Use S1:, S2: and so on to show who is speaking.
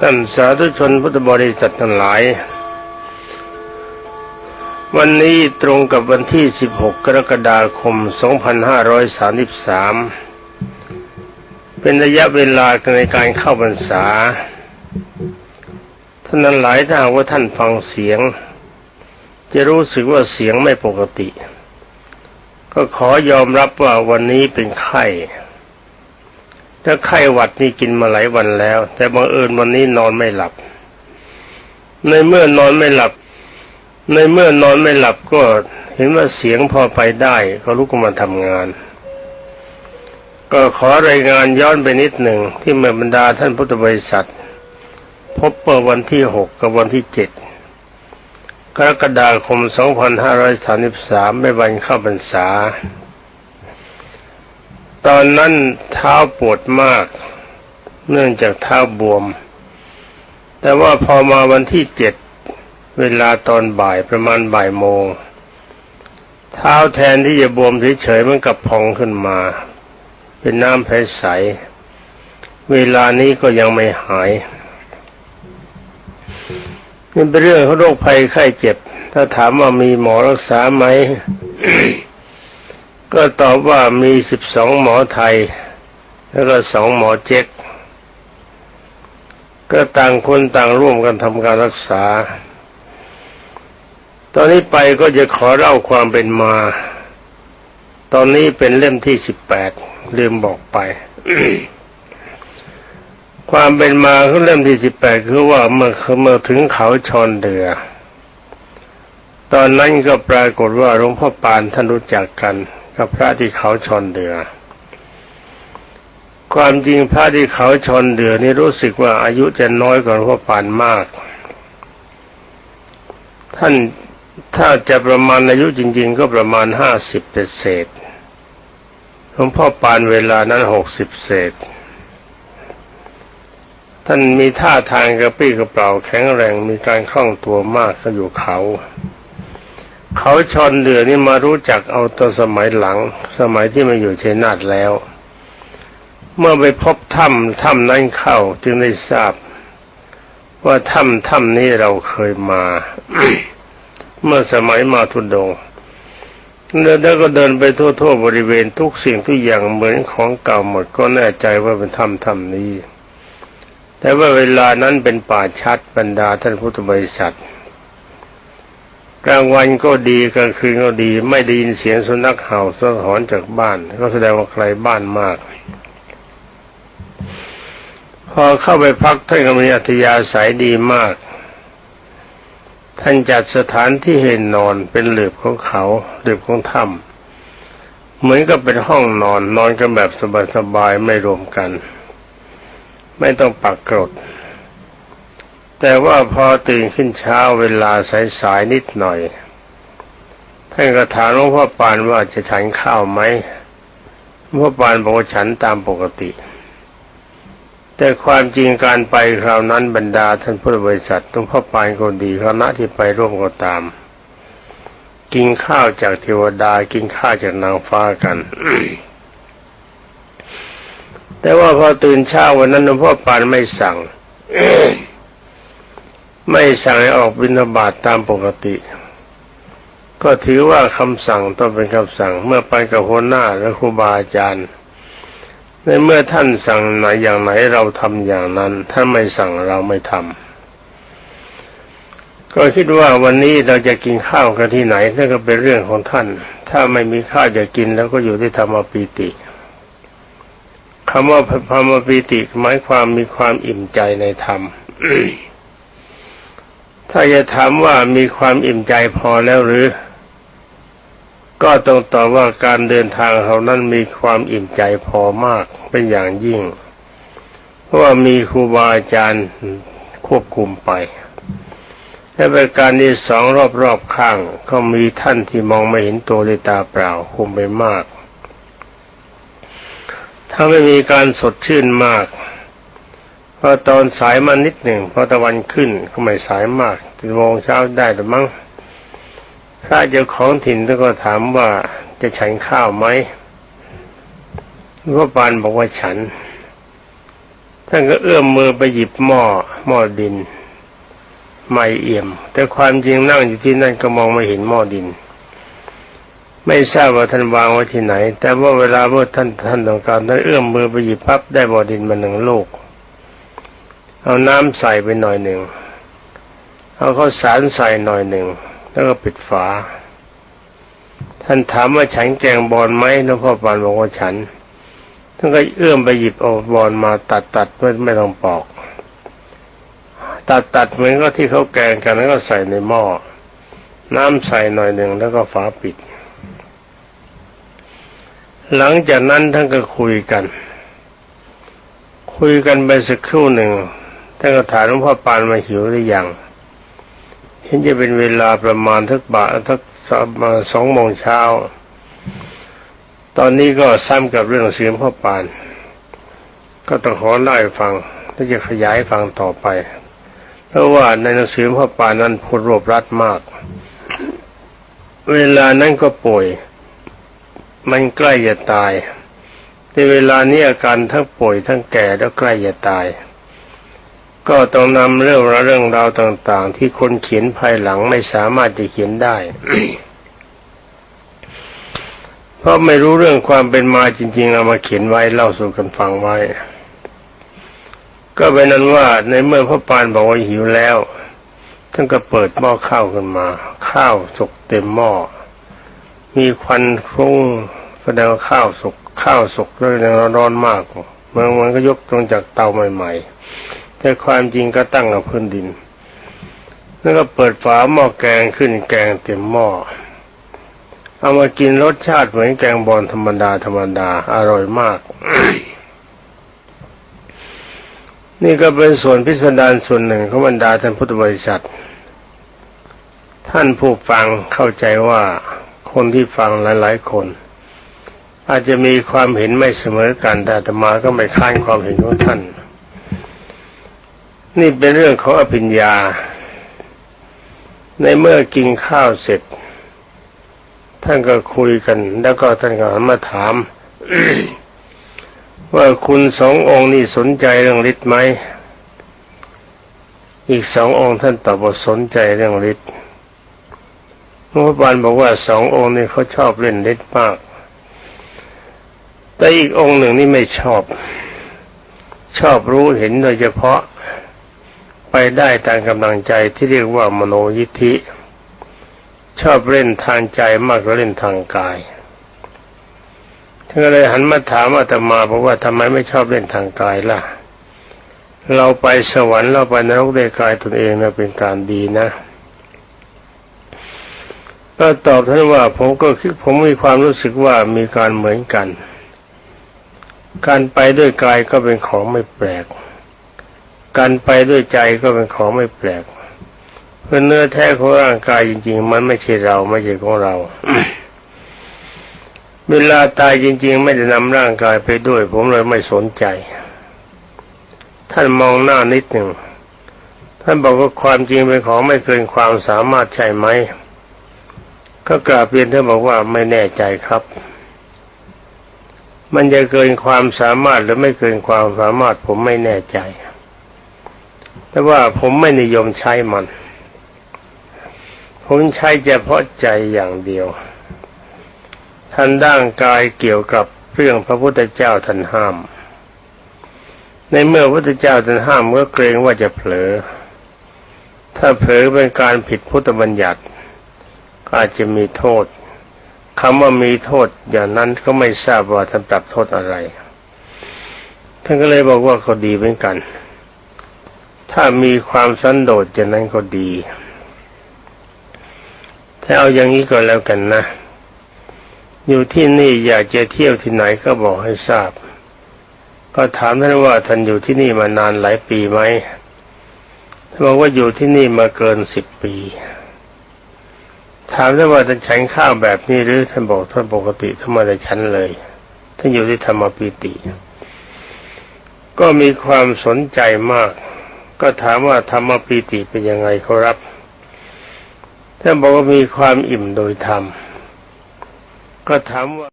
S1: ท่านสาธุชนพุทธบริษัททั้งหลาย วันนี้ตรงกับวันที่ 16 กรกฎาคม 2533 เป็นระยะเวลาในการเข้าพรรษา ท่านนั้นหลายถ้าว่าท่านฟังเสียง จะรู้สึกว่าเสียงไม่ปกติ ก็ขอยอมรับว่าวันนี้เป็นไข้ ถ้าไข้หวัดนี่กินมาหลายวันแล้ว แต่บังเอิญวันนี้นอนไม่หลับ ในเมื่อนอนไม่หลับ ในเมื่อนอนไม่หลับก็เห็นว่าเสียงพอไปได้ก็ลุกมาทำงาน ก็ขอรายงานย้อนไปนิดหนึ่งที่เมื่อบรรดาท่านพุทธบริษัท พบเมื่อวันที่หกกับวันที่เจ็ดกรกฎาคม 2533ไม่วันเข้าพรรษา ตอนนั้นเท้าปวดมาก เนื่องจากเท้าบวม แต่ว่าพอมาวันที่เจ็ดเวลาตอนบ่ายประมาณบ่ายโมง เท้าแทนที่จะบวมเฉยๆมันกลับพองขึ้นมา เป็นน้ำแพ้ใส เวลานี้ก็ยังไม่หายนี่เป็นเรื่องของโรคภัยไข้เจ็บ ถ้าถามว่ามีหมอรักษาไหม ก็ตอบว่ามีสิบสองหมอไทย แล้วก็สองหมอเจ๊กก็ต่างคนต่างร่วมกันทำการรักษา ตอนนี้ไปก็จะขอเล่าความเป็นมา ตอนนี้เป็นเล่มที่สิบแปดลืมบอกไป ความเป็นมาของเล่มที่สิบแปดคือว่าเมื่อเมื่อถึงเขาชอนเดือ ตอนนั้นก็ปรากฏว่าหลวงพ่อปานท่านรู้จักกัน กับพระที่เขาชอนเดือ ความจริงพระที่เขาชอนเดือนี่รู้สึกว่าอายุจะน้อยกว่าหลวงพ่อปานมาก ท่านถ้าจะประมาณอายุจริง ๆ ก็ประมาณห้าสิบเศษหลวงพ่อปานเวลานั้นหกสิบเศษ ท่านมีท่าทางกระปี้กระเปร่าแข็งแรงมีการคล่องตัวมากก็อยู่เขา เขาชอนเดือนี่มารู้จักเอาตอนสมัยหลัง สมัยที่มาอยู่ชัยนาทแล้ว เมื่อไปพบถ้ำถ้ำนั้นเข้าจึงได้ทราบ ว่าถ้ำถ้ำนี้เราเคยมา เมื่อสมัยมาทุดงเดินแล้วก็เดินไปทั่วๆบริเวณทุกสิ่งทุกอย่างเหมือนของเก่าหมดก็แน่ใจว่าเป็นถ้ำถ้ำนี้ แต่ว่าเวลานั้นเป็นป่าชัดบรรดาท่านพุทธบริษัท กลางวันก็ดีกลางคืนก็ดี ไม่ได้ยินเสียงสุนัขเห่าสะหอนจากบ้าน ก็แสดงว่าใครบ้านมาก พอเข้าไปพักท่านก็มีอัธยาศัยดีมาก ท่านจัดสถานที่ให้นอนเป็นหลืบของเขาหลืบของถ้ำเหมือนกับเป็นห้องนอนนอนกันแบบสบายๆไม่รวมกัน ไม่ต้องปักกรด แต่ว่าพอตื่นขึ้นเช้าเวลาสายๆนิดหน่อยท่านก็ถามหลวงพ่อปานว่าจะฉันข้าวไหมหลวงพ่อปานบอกว่าฉันตามปกติ แต่ความจริงการไปคราวนั้นบรรดาท่านผู้บริษัทหลวงพ่อปานก็ดีคณะที่ไปร่วมก็ตาม กินข้าวจากเทวดากินข้าวจากนางฟ้ากันแต่ว่าพอตื่นเช้าวันนั้นหลวงพ่อปานไม่สั่ง ไม่สั่งให้ออกบิณฑบาตตามปกติ ก็ถือว่าคำสั่งต้องเป็นคำสั่ง เมื่อไปกับหัวหน้าและครูบาอาจารย์ ในเมื่อท่านสั่งไหนอย่างไหนเราทำอย่างนั้นท่านไม่สั่งเราไม่ทำก็คิดว่าวันนี้เราจะกินข้าวกันที่ไหนนั่นก็เป็นเรื่องของท่าน ถ้าไม่มีข้าวจะกินแล้วก็อยู่ที่ธรรมปีติคำว่าธรรมปีติหมายความมีความอิ่มใจในธรรม ถ้าจะถามว่ามีความอิ่มใจพอแล้วหรือ ก็ต้องตอบว่าการเดินทางเขานั้นมีความอิ่มใจพอมากเป็นอย่างยิ่ง เพราะว่ามีครูบาอาจารย์ควบคุมไปและประการที่สองรอบๆข้าง ก็มีท่านที่มองไม่เห็นตัวด้วยตาเปล่าคุมไปมาก ถ้าไม่มีการสดชื่นมาก พอตอนสายมานิดหนึ่งพอตะวันขึ้นก็ไม่สายมากถึงโมงเช้าได้หรือมั้งพระเจ้าของถิ่นก็ถามว่าจะฉันข้าวไหมพระปานบอกว่าฉัน ท่านก็เอื้อมมือไปหยิบหม้อหม้อดิน ไม่เอี่ยม แต่ความจริงนั่งอยู่ที่นั่นก็มองไม่เห็นหม้อดิน ไม่ทราบว่าท่านวางไว้ที่ไหน แต่ว่าเวลาเมื่อท่านท่านต้องการท่านเอื้อมมือไปหยิบปั๊บได้หม้อดินมาหนึ่งลูก เอาน้ำใส่ไปหน่อยหนึ่งเอาข้าวสารใส่หน่อยหนึ่งแล้วก็ปิดฝา ท่านถามว่าฉันแกงบอลไหมหลวงพ่อปานบอกว่าฉันท่านก็เอื้อมไปหยิบเอาบอลมาตัดตัดไม่ไม่ต้องปอก ตัดตัดเหมือนก็ที่เขาแกงกันแล้วก็ใส่ในหม้อน้ำใส่หน่อยหนึ่งแล้วก็ฝาปิด หลังจากนั้นท่านก็คุยกัน คุยกันไปสักครู่หนึ่ง ท่านก็ถามหลวงพ่อปานมาหิวหรือยังเห็นจะเป็นเวลาประมาณทักบ่ายทักสองโมงเช้า ตอนนี้ก็ซ้ำกับเรื่องเสียงพ่อปาน ก็ต้องขอเล่าให้ฟังและจะขยายฟังต่อไป เพราะว่าในหนังสือพ่อปานนั้นพูดรวบรัดมาก เวลานั้นก็ป่วย มันใกล้จะตายในเวลานี้อาการทั้งป่วยทั้งแก่แล้วใกล้จะตาย ก็ต้องนำเรื่องราวเรื่องราวต่าง ๆ ที่คนเขียนภายหลังไม่สามารถจะเขียนได้ เพราะไม่รู้เรื่องความเป็นมาจริง ๆ เอามาเขียนไว้เล่าสู่กันฟังไว้ ก็เป็นนั้นว่าในเมื่อพระปานบอกว่าหิวแล้วท่านก็เปิดหม้อข้าวขึ้นมา ข้าวสุกเต็มหม้อมีควันคลุ้งแสดงข้าวสุกข้าวสุกแล้วยังร้อนมากเมื่อมันก็ยกตรงจากเตาใหม่ ๆ แต่ความจริงก็ตั้งกับพื้นดิน แล้วก็เปิดฝาหม้อแกงขึ้นแกงเต็มหม้อ เอามากินรสชาติเหมือนแกงบอลธรรมดาธรรมดา อร่อยมาก นี่ก็เป็นส่วนพิสดารส่วนหนึ่งของบรรดาท่านพุทธบริษัท ท่านผู้ฟังเข้าใจว่าคนที่ฟังหลาย ๆ คน อาจจะมีความเห็นไม่เสมอกันแต่อาตมาก็ไม่ค้านความเห็นของท่าน นี่เป็นเรื่องของอภิญญา ในเมื่อกินข้าวเสร็จ ท่านก็คุยกัน แล้วก็ท่านก็มาถาม ว่าคุณสององค์นี่สนใจเรื่องฤทธิ์ไหมอีกสององค์ท่านตอบว่าสนใจเรื่องฤทธิ์พ่อบานบอกว่าสององค์นี่เขาชอบเล่นฤทธิ์มาก แต่อีกองค์หนึ่งนี่ไม่ชอบ ชอบรู้เห็นโดยเฉพาะ ไปได้ตามกำลังใจที่เรียกว่ามโนยิทธิ ชอบเล่นทางใจมากกว่าเล่นทางกายท่านก็เลยหันมาถามอาตมาบอกว่าทำไมไม่ชอบเล่นทางกายล่ะ เราไปสวรรค์เราไปนรกด้วยกายตนเองนะเป็นการดีนะก็ตอบท่านว่าผมก็คิดผมมีความรู้สึกว่ามีการเหมือนกัน การไปด้วยกายก็เป็นของไม่แปลก การไปด้วยใจก็เป็นของไม่แปลกเพราะเนื้อแท้ของร่างกายจริง ๆ มันไม่ใช่เราไม่ใช่ของเรา เวลาตายจริง ๆ ไม่ได้นำร่างกายไปด้วย ผมเลยไม่สนใจ ท่านมองหน้านิดหนึ่งท่านบอกว่าความจริงเป็นของไม่เกินความสามารถใช่ไหมก็กราบเรียนท่านบอกว่าไม่แน่ใจครับ มันจะเกินความสามารถหรือไม่เกินความสามารถผมไม่แน่ใจ แต่ว่าผมไม่นิยมใช้มัน ผมใช้เฉพาะใจอย่างเดียวท่านด้างกายเกี่ยวกับเรื่องพระพุทธเจ้าท่านห้าม ในเมื่อพระพุทธเจ้าท่านห้ามก็เกรงว่าจะเผลอ ถ้าเผลอเป็นการผิดพุทธบัญญัติก็อาจจะมีโทษคำว่ามีโทษอย่างนั้นก็ไม่ทราบว่าท่านปรับโทษอะไร ท่านก็เลยบอกว่าก็ดีเหมือนกัน ถ้ามีความสันโดษอย่างนั้นก็ดี ถ้าเอาอย่างนี้ก็แล้วกันนะ อยู่ที่นี่อยากจะเที่ยวที่ไหนก็บอกให้ทราบ ก็ถามท่านว่าท่านอยู่ที่นี่มานานหลายปีไหมท่านบอกว่าอยู่ที่นี่มาเกินสิบปี ถามท่านว่าท่านฉันข้าวแบบนี้หรือท่านบอกท่านปกติท่านม่ได้ฉันเลย ท่านอยู่ที่ธรรมปีติ ก็มีความสนใจมาก ก็ถามว่าธรรมปีติเป็นยังไงเขารับท่านบอกว่ามีความอิ่มโดยธรรมก็ถามว่า